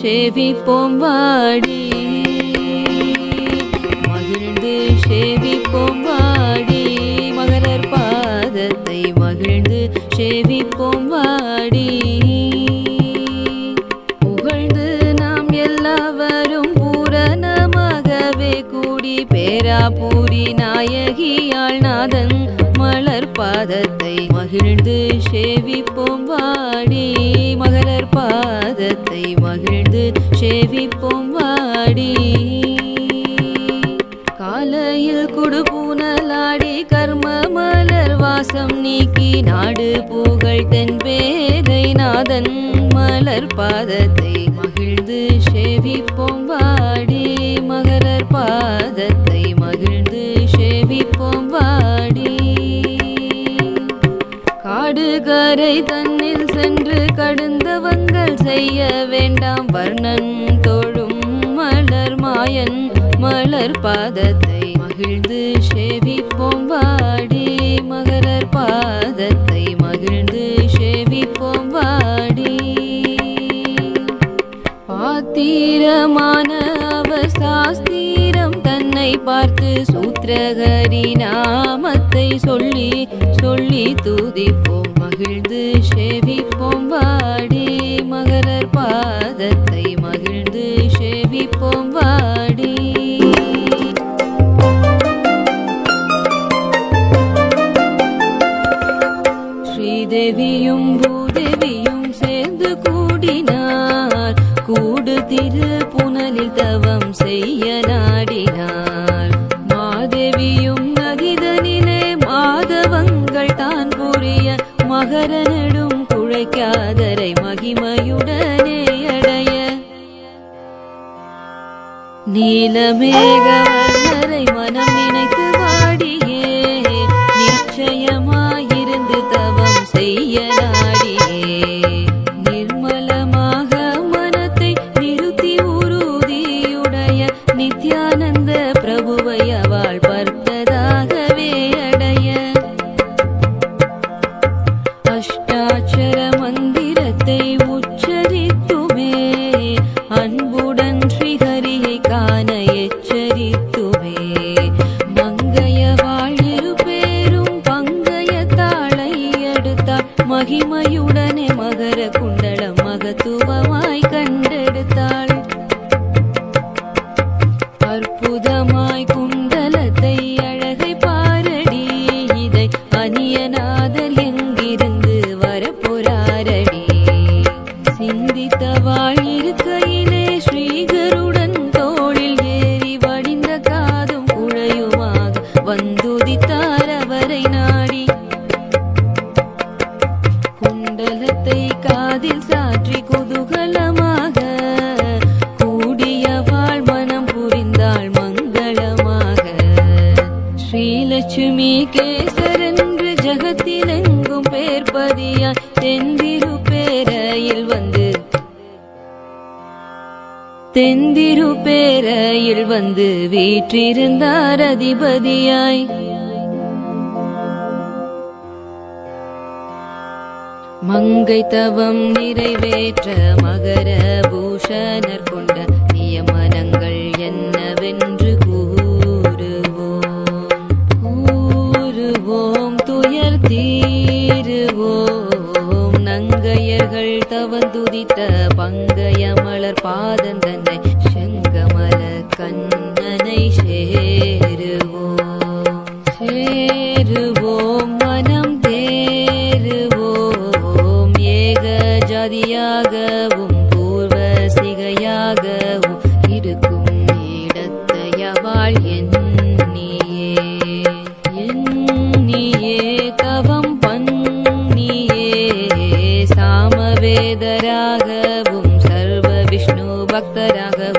சேவிப்போம் வாடி. புகழ் தென்பேதை நாதன் மலர் பாதத்தை மகிழ்ந்து சேவிப்போம் வாடி. மகரர் பாதத்தை மகிழ்ந்து சேவிப்போம் வாடி. காடுகரை தன்னில் சென்று கடுந்தவங்கள் செய்ய வேண்டாம். வர்ணன் தோழும் மலர் மாயன் மலர் பாதத்தை மகிழ்ந்து சேவி பார்த்து சூத்திரகரி நாமத்தை சொல்லி சொல்லி துதிப்போம் மகிழ்ந்து சேவிப்போம் வாடி மகரர் பாதத்தை மகிழ்ந்து சேவிப்போம் வாடி. ஸ்ரீதேவியும் பூதேவியும் சேர்ந்து கூடினார். கூடு திரு புனலில் தவம் செய்ய நாடினார். மாதேவியும் நகிதனினே மாதவங்கள் தான் புரிய மகர நெடும் குழைக்காதரை மகிமையுடனே அடைய. நீலமேகவர்ணரை மனம் நினைத்து மகிமையுடனே மகர குண்டலம் மகத்துவமாய் கண்டெடுத்தாள். அற்புதமாய் குண்டலத்தை அழகை பாரடி இதை அநியநாதல் எங்கிருந்து வரப்போராரடி சிந்தித்தவாள் இருக்கையிலே ஸ்ரீலட்சுமி கேசரென்று ஜகத்திலெங்கும் பேர்பதியாய் தென்திரு பேரையில் வந்து தென்திரு பேரையில் வந்து வீற்றிருந்தார் அதிபதியாய். மங்கை தவம் நிறைவேற்ற மகர பூஷணர் கொண்ட நீருவோம். நங்கையர்கள் தவந்துதித்த பங்கய மலர் பாதம் செங்கமல கண்ணனை சேருவோம். சேருவோம் மனம் தேருவோம். ஏக ஜாதியாகவும் राघव